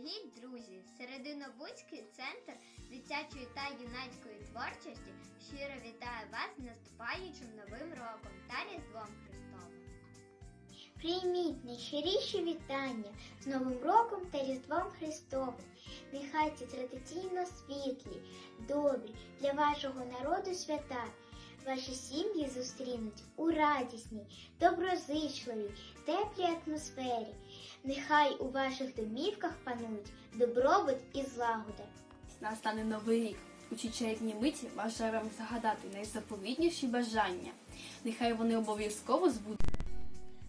Дорогі друзі, Серединобудський центр дитячої та юнацької творчості щиро вітає вас з наступаючим новим роком та Різдвом Христовим. Прийміть найщиріші вітання з Новим роком та Різдвом Христовим. Нехай ці традиційно світлі, добрі для вашого народу свята. Ваші сім'ї зустрінуть у радісній, доброзичливій, теплій атмосфері. Нехай у ваших домівках панують добробут і злагода. Настане новий рік. У цій чарівній миті бажаю вам загадати найзаповітніші бажання. Нехай вони обов'язково збудуться.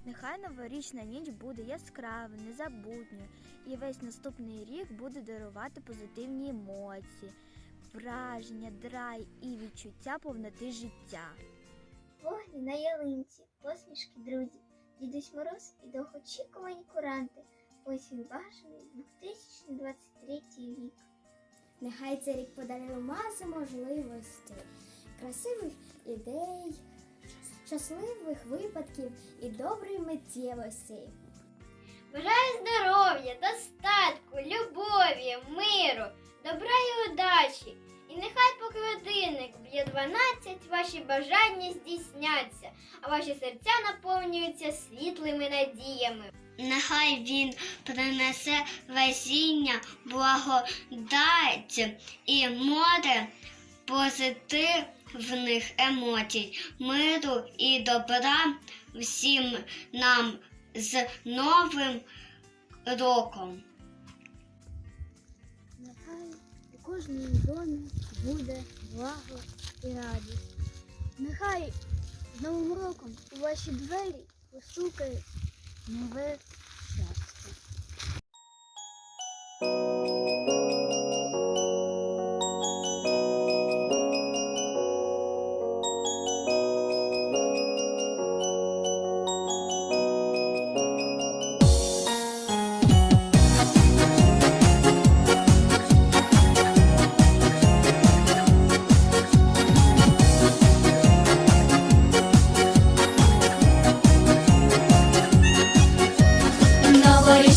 Нехай новорічна ніч буде яскравою, незабутньою, і весь наступний рік буде дарувати позитивні емоції, враження, драй і відчуття повноти життя. Вогні на ялинці, посмішки друзів, Дідусь Мороз і довгоочікувані куранти. Ось він бажаний 2023 рік. Нехай цей рік подарує масу можливостей, красивих ідей, щасливих випадків і доброї миттєвості. Бажаю здоров'я, достатку, любові, миру, добра і удачі. І нехай поки б'є 12, ваші бажання здійсняться, а ваші серця наповнюються світлими надіями. Нехай він принесе везіння, благодать і море позитивних емоцій, миру і добра всім нам з Новим роком. Нехай у кожному домі буде благо і радість. Нехай з Новим роком у ваші двері постукає нове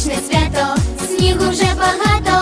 Новорічне свято, снігу вже багато,